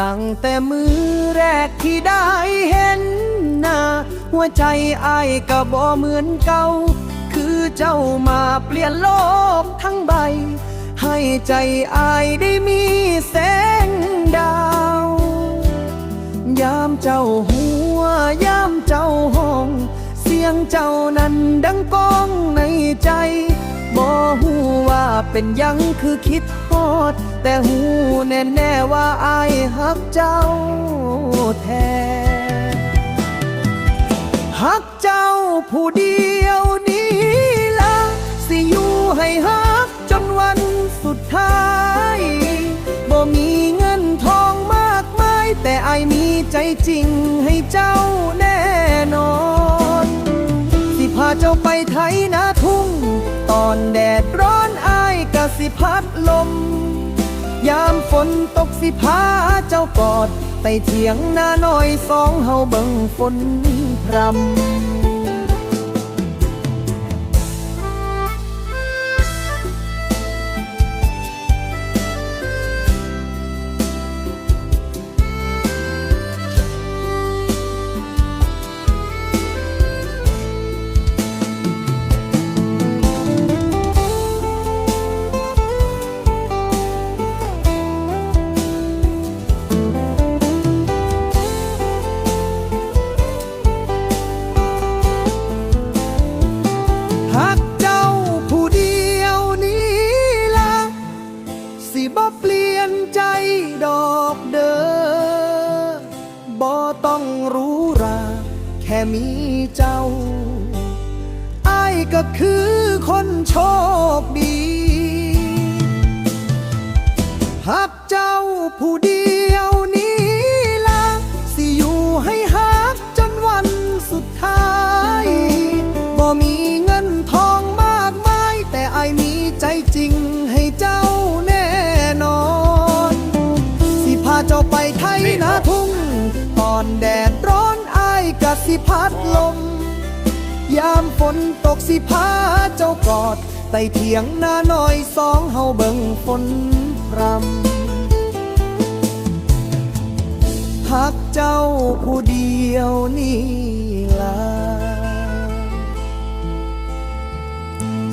ตั้งแต่มือแรกที่ได้เห็นหน้า หัวใจอายก็บ่เหมือนเก่า คือเจ้ามาเปลี่ยนโลกทั้งใบ ให้ใจอายได้มีแสงดาว ยามเจ้าหัวยามเจ้าห้อง เสียงเจ้านั้นดังก้องในใจบ่หูว่าเป็นยังคือคิดฮอด แต่หูแน่แน่ว่าอาย ฮักเจ้าแท้ฮักเจ้าผู้เดียวนี้ละสิอยู่ให้ฮักจนวันสุดท้ายบ่มีเงินทองมากมาย แต่ไอายมีใจจริงให้เจ้าแน่นอน สิพาเจ้าไปไทยนาทุ่ง ตอนแดดร้อนอายกะสิพัดลม ยามฝนตกสิพาเจ้ากอดไต่เถียงหน้าน้อยสองเฮาเบิ่งฝนพรำ หักเจ้าผู้เดียวนี้ละสิบ่เปลี่ยนใจดอกเด้อบ่ต้องรู้ราแค่มีเจ้าไอ้ก็คือคนโชคดีหักเจ้าผู้เดียว สิพัดลม ยามฝนตกสิพาเจ้ากอดไต่เถียงหน้าน้อยสองเฮาเบิ่งฝนพรำหักเจ้าผู้เดียวนี่ล่ะ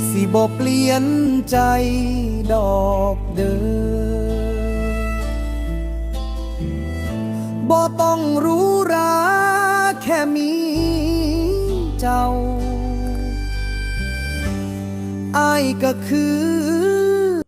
สิบ่เปลี่ยนใจดอกเด้อบ่ต้องรู้รา แค่มีเจ้าอายก็คือ